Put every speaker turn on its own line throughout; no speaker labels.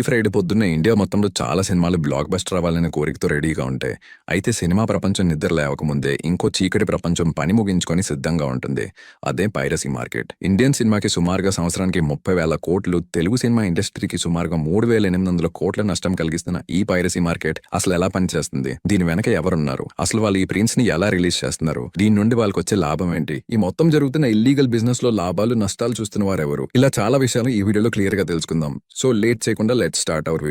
ఈ ఫ్రైడే పొద్దున్న ఇండియా మొత్తంలో చాలా సినిమాలు బ్లాక్ బస్టర్ అవ్వాలనే కోరికతో రెడీగా ఉంటాయి అయితే సినిమా ప్రపంచం నిద్ర లేవకముందే ఇంకో చీకటి ప్రపంచం పని ముగించుకొని సిద్ధంగా ఉంటుంది. అదే పైరసీ మార్కెట్ ఇండియన్ సినిమాకి సుమారుగా సంవత్సరానికి ముప్పై వేల కోట్లు తెలుగు సినిమా ఇండస్ట్రీకి సుమారుగా మూడు వేల ఎనిమిది వందల కోట్ల నష్టం కలిగిస్తున్న ఈ పైరసీ మార్కెట్ అసలు ఎలా పనిచేస్తుంది? దీని వెనక ఎవరున్నారు? అసలు వాళ్ళు ఈ ప్రింట్స్ని ఎలా రిలీజ్ చేస్తున్నారు? దీని నుండి వాళ్ళకి వచ్చే లాభం ఏంటి? ఈ మొత్తం జరుగుతున్న ఇల్లీగల్ బిజినెస్లో లాభాలు నష్టాలు చూస్తున్న వారు ఎవరు ఇలా చాలా విషయాలు ఈ వీడియోలో క్లియర్గా తెలుసుకుందాం. సో లేట్ చేయకుండా లెట్ స్టార్ట్ అవర్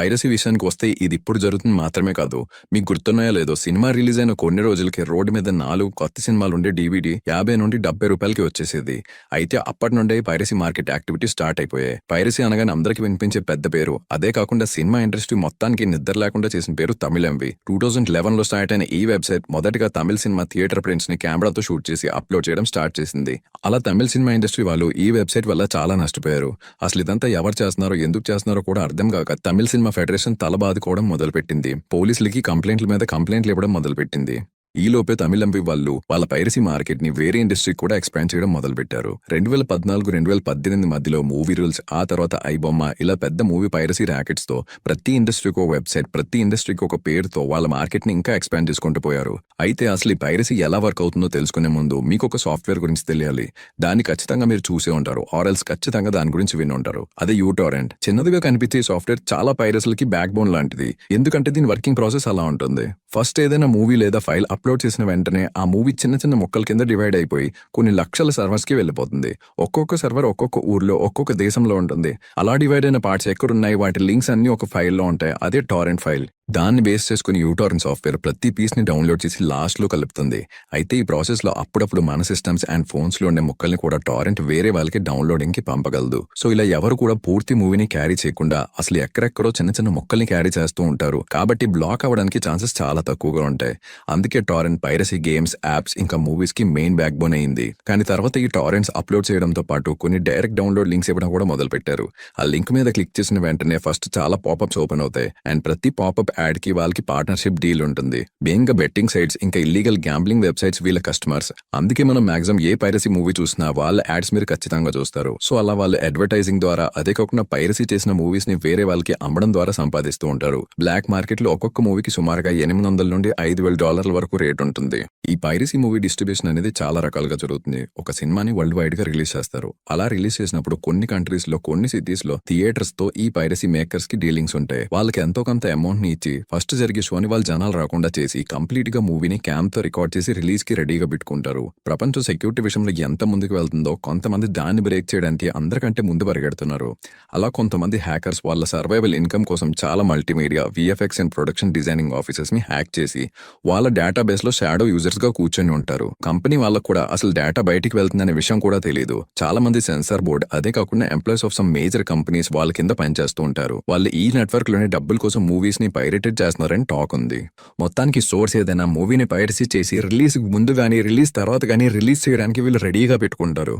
పైరసీ విషయానికి వస్తే ఇది ఇప్పుడు జరుగుతుంది మాత్రమే కాదు. మీకు గుర్తున్నాయో లేదో సినిమా రిలీజ్ అయిన కొన్ని రోజులకి రోడ్డు మీద నాలుగు కొత్త సినిమాలు ఉండే డీవీడీ యాభై నుండి డెబ్బై రూపాయలకి వచ్చేసేది. అయితే అప్పటి నుండే పైరసీ మార్కెట్ యాక్టివిటీ స్టార్ట్ అయిపోయాయి. పైరసీ అనగానే అందరికీ వినిపించే పెద్ద పేరు. అదే కాకుండా సినిమా ఇండస్ట్రీ మొత్తానికి నిద్ర లేకుండా చేసిన పేరు తమిళంవి టూ థౌజండ్ లెవెన్లో స్టార్ట్ అయిన ఈ వెబ్సైట్ మొదటగా తమిళ సినిమా థియేటర్ ప్రింట్స్ని కెమెరాతో షూట్ చేసి అప్లోడ్ చేయడం స్టార్ట్ చేసింది. అలా తమిళ సినిమా ఇండస్ట్రీ వాళ్ళు ఈ వెబ్సైట్ వల్ల చాలా నష్టపోయారు. అసలు ఇదంతా ఎవరు చేస్తున్నారో ఎందుకు చేస్తున్నారో కూడా అర్థం కాక తమిళ సినిమా ఫెడరేషన్ తలబాదుకోవడం మొదలుపెట్టింది. పోలీసులకి కంప్లైంట్ల మీద కంప్లైంట్లు ఇవ్వడం మొదలుపెట్టింది. ఈ లోపే తమిళంపి వాళ్ళు వాళ్ళ పైరసీ మార్కెట్ని వేరే ఇండస్ట్రీకి కూడా ఎక్స్పాండ్ చేయడం మొదలుపెట్టారు. రెండు వేల పద్నాలుగు రెండు వేల పద్దెనిమిది మధ్యలో మూవీ రూల్స్ ఆ తర్వాత ఐబొమ్మ ఇలా పెద్ద మూవీ పైరసీ ర్యాకెట్స్తో ప్రతి ఇండస్ట్రీకి ఒక వెబ్సైట్ ప్రతి ఇండస్ట్రీకి ఒక పేరుతో వాళ్ళ మార్కెట్ని ఇంకా ఎక్స్పాండ్ చేసుకుంటూ పోయారు. అయితే అసలు ఈ పైరసీ ఎలా వర్క్ అవుతుందో తెలుసుకునే ముందు మీకు ఒక సాఫ్ట్వేర్ గురించి తెలియాలి. దాన్ని ఖచ్చితంగా మీరు చూసే ఉంటారు ఆర్ఎల్స్ ఖచ్చితంగా దాని గురించి విని ఉంటారు. అదే యూటారెంట్. చిన్నదిగా కనిపించే సాఫ్ట్వేర్ చాలా పైరసీలకి బ్యాక్ బోన్ లాంటిది. ఎందుకంటే దీని వర్కింగ్ ప్రాసెస్ అలా ఉంటుంది. ఫస్ట్ ఏదైనా మూవీ లేదా ఫైల్ అప్లోడ్ చేసిన వెంటనే ఆ మూవీ చిన్న చిన్న ముక్కల కింద డివైడ్ అయిపోయి కొన్ని లక్షల సర్వర్స్కి వెళ్ళిపోతుంది. ఒక్కొక్క సర్వర్ ఒక్కొక్క ఊర్లో ఒక్కొక్క దేశంలో ఉంటుంది. అలా డివైడ్ అయిన పార్ట్స్ ఎక్కడున్నాయి? వాటి లింక్స్ అన్నీ ఒక ఫైల్లో ఉంటాయి. అదే టారెంట్ ఫైల్. దాన్ని బేస్ చేసుకుని యూటర్న్ సాఫ్ట్వేర్ ప్రతి పీస్ని డౌన్లోడ్ చేసి లాస్ట్లో కలుపుతుంది. అయితే ఈ ప్రాసెస్లో అప్పుడప్పుడు మన సిస్టమ్స్ అండ్ ఫోన్స్లో ఉండే ముక్కల్ని కూడా టారెంట్ వేరే వాళ్ళకి డౌన్లోడింగ్కి పంపగలదు. సో ఇలా ఎవరు కూడా పూర్తి మూవీని క్యారీ చేయకుండా అసలు ఎక్కడెక్కడో చిన్న చిన్న ముక్కల్ని క్యారీ చేస్తూ ఉంటారు. కాబట్టి బ్లాక్ అవ్వడానికి ఛాన్సెస్ చాలా తక్కువగా ఉంటాయి. అందుకే టారెంట్ పైరసీ గేమ్స్ యాప్స్ ఇంకా మూవీస్కి మెయిన్ బ్యాక్ బోన్ అయింది. కానీ తర్వాత ఈ టారెంట్స్ అప్లోడ్ చేయడంతో పాటు కొన్ని డైరెక్ట్ డౌన్లోడ్ లింక్స్ ఇవ్వడం కూడా మొదలుపెట్టారు. ఆ లింక్ మీద క్లిక్ చేసిన వెంటనే ఫస్ట్ చాలా పాపప్స్ ఓపెన్ అవుతాయి. అండ్ ప్రతి పాపప్ యాడ్కి వాళ్ళకి పార్ట్నర్షిప్ డీల్ ఉంటుంది. బేంగా బెట్టింగ్ సైట్స్ ఇంకా ఇల్లీగల్ గ్యాంబ్లింగ్ వెబ్సైట్స్ వీళ్ళ కస్టమర్స్ అందుకే మనం మాక్సిమం ఏ పైరసీ మూవీ చూసినా వాళ్ళ యాడ్స్ మీరు ఖచ్చితంగా చూస్తారు. సో అలా వాళ్ళు అడ్వర్టైజింగ్ ద్వారా అదే కాకుండా పైరసీ చేసిన మూవీస్ని వేరే వాళ్ళకి అమ్మడం ద్వారా సంపాదిస్తూ ఉంటారు. బ్లాక్ మార్కెట్లో ఒక్కొక్క మూవీకి సుమారుగా ఎనిమిది వందల నుండి ఐదు వేల డాలర్ల వరకు రేట్ ఉంటుంది. ఈ పైరసీ మూవీ డిస్ట్రిబ్యూషన్ అనేది చాలా రకాలుగా జరుగుతుంది. ఒక సినిమాని వరల్డ్ వైడ్గా రిలీజ్ చేస్తారు. అలా రిలీజ్ చేసినప్పుడు కొన్ని కంట్రీస్లో కొన్ని సిటీస్లో థియేటర్స్తో ఈ పైరసీ మేకర్స్కి డీలింగ్స్ ఉంటాయి. వాళ్ళకి ఎంతో కొంత అమౌంట్ని ఇచ్చి ఫస్ట్ జరిగే షోని వాళ్ళు జనాలు రాకుండా చేసి కంప్లీట్గా మూవీని క్యాంప్తో రికార్డ్ చేసి రిలీజ్కి రెడీగా పెట్టుకుంటారు. ప్రపంచం సెక్యూరిటీ విషయంలో ఎంత ముందుకు వెళ్తుందో కొంతమంది దాన్ని బ్రేక్ చేయడానికి అందరికంటే ముందు పరిగెడుతున్నారు. అలా కొంతమంది హ్యాకర్స్ వాళ్ళ సర్వైవల్ ఇన్కమ్ కోసం చాలా multimedia VFX and production designing ఆఫీసర్స్ని hack చేసి వాళ్ళ డేటాబేస్లో షాడో యూజర్స్గా కూర్చొని ఉంటారు. కంపెనీ వాళ్ళకు కూడా అసలు డేటా బయటికి వెళ్తుందనే విషయం కూడా తెలియదు చాలా మంది సెన్సార్ బోర్డ్ అదే కాకుండా employees of some major companies వాళ్ళ కింద పనిచేస్తూ ఉంటారు. వాళ్ళు ఈ నెట్వర్క్లోనే డబ్బుల కోసం మూవీస్ని పైరేటెడ్ చేస్తున్నారని టాక్ ఉంది. మొత్తానికి సోర్స్ ఏదైనా మూవీని పైరసీ చేసి రిలీజ్ ముందు కానీ రిలీజ్ తర్వాత కానీ రిలీజ్ చేయడానికి వీళ్ళు రెడీగా పెట్టుకుంటారు.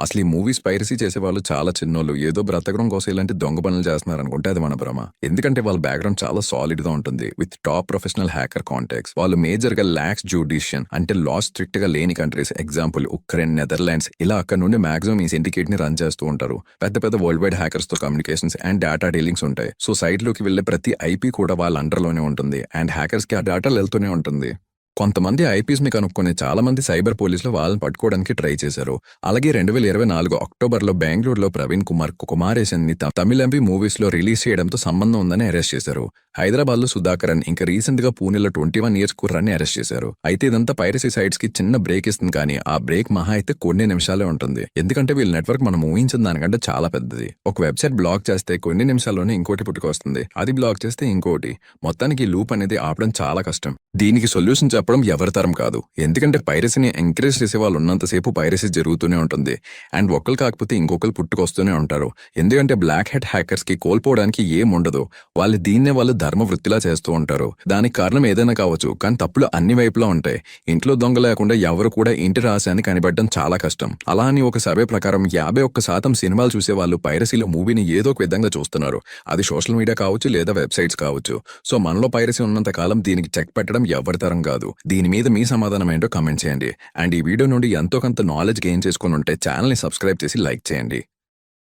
అసలు ఈ మూవీస్ పైరసీ చేసే వాళ్ళు చాలా చిన్నోళ్ళు. ఏదో బ్రతకడం కోసం ఇలాంటి దొంగ పనులు చేస్తున్నారు అనుకుంటే అది మన భ్రమ. ఎందుకంటే వాళ్ళ బ్యాక్గ్రౌండ్ చాలా సాలిడ్గా ఉంటుంది. With top professional hacker contacts. వాళ్ళు మేజర్గా ల్యాక్స్ జ్యూడిషియన్ అంటే లా స్ట్రిక్ట్గా లేని కంట్రీస్. Example Ukraine Netherlands. ఇలా అక్కడ నుండి మాక్సిమం ఈ సిండికేట్ని రన్ చేస్తూ ఉంటారు. పెద్ద పెద్ద వరల్డ్ వైడ్ హ్యాకర్స్తో కమ్యూనికేషన్స్ అండ్ డేటా డీలింగ్స్ ఉంటాయి. సో సైట్లోకి వెళ్ళే ప్రతి ఐపీ కూడా వాళ్ళ అండర్లోనే ఉంటుంది. అండ్ హ్యాకర్స్కి ఆ డేటా వెళ్తూనే ఉంటుంది. కొంతమంది ఐపీఎస్ని కనుక్కొని చాలా మంది సైబర్ పోలీసులు వాళ్ళని పట్టుకోవడానికి ట్రై చేశారు. అలాగే రెండు వేల ఇరవై నాలుగు అక్టోబర్లో బెంగళూరులో ప్రవీణ్ కుమార్ కుమారేశన్ని ఎంపీ మూవీస్లో రిలీజ్ చేయడంతో సంబంధం ఉందని అరెస్ట్ చేశారు. హైదరాబాద్లో సుధాకరన్ ఇంకా రీసెంట్గా పూణేలో ట్వంటీ వన్ ఇయర్స్ కుర్రాన్ని అరెస్ట్ చేశారు. అయితే ఇదంతా పైరసీ సైట్స్కి చిన్న బ్రేక్ ఇస్తుంది కానీ ఆ బ్రేక్ మహా అయితే కొన్ని నిమిషాలే ఉంటుంది. ఎందుకంటే వీళ్ళ నెట్వర్క్ మనం ఊహించిన దానికంటే చాలా పెద్దది. ఒక వెబ్సైట్ బ్లాక్ చేస్తే కొన్ని నిమిషాల్లోనే ఇంకోటి పుట్టుకొస్తుంది. అది బ్లాక్ చేస్తే ఇంకోటి. మొత్తానికి ఈ లూప్ అనేది ఆపడం చాలా కష్టం. దీనికి సొల్యూషన్ చెప్పడం ఎవరి తరం కాదు. ఎందుకంటే పైరసీని ఎంకరేజ్ చేసే వాళ్ళు ఉన్నంతసేపు పైరసీ జరుగుతూనే ఉంటుంది. అండ్ ఒకరు కాకపోతే ఇంకొకరు పుట్టుకొస్తూనే ఉంటారు. ఎందుకంటే బ్లాక్ హెడ్ హ్యాకర్స్కి కోల్పోవడానికి ఏం ఉండదు. వాళ్ళు దీన్నే వాళ్ళు ధర్మ వృత్తిలా చేస్తూ ఉంటారు. దానికి కారణం ఏదైనా కావచ్చు కానీ తప్పులు అన్ని వైపులా ఉంటాయి. ఇంట్లో దొంగ లేకుండా ఎవరు కూడా ఇంటి రహస్యాన్ని కనిపెట్టడం చాలా కష్టం. అలా అని ఒక సర్వే ప్రకారం యాభై ఒక్క శాతం సినిమాలు చూసే వాళ్ళు పైరసీలో మూవీని ఏదో ఒక విధంగా చూస్తున్నారు. అది సోషల్ మీడియా కావచ్చు లేదా వెబ్సైట్స్ కావచ్చు. సో మనలో పైరసీ ఉన్నంత కాలం దీనికి చెక్ పెట్టడం ఎవరి తరం కాదు. దీని మీద మీ సమాధానం ఏంటో కమెంట్ చేయండి. అండ్ ఈ వీడియో నుండి ఎంతో కొంత నాలెడ్జ్ గెయిన్ చేసుకుని ఉంటే ఛానల్ని సబ్స్క్రైబ్ చేసి లైక్ చేయండి.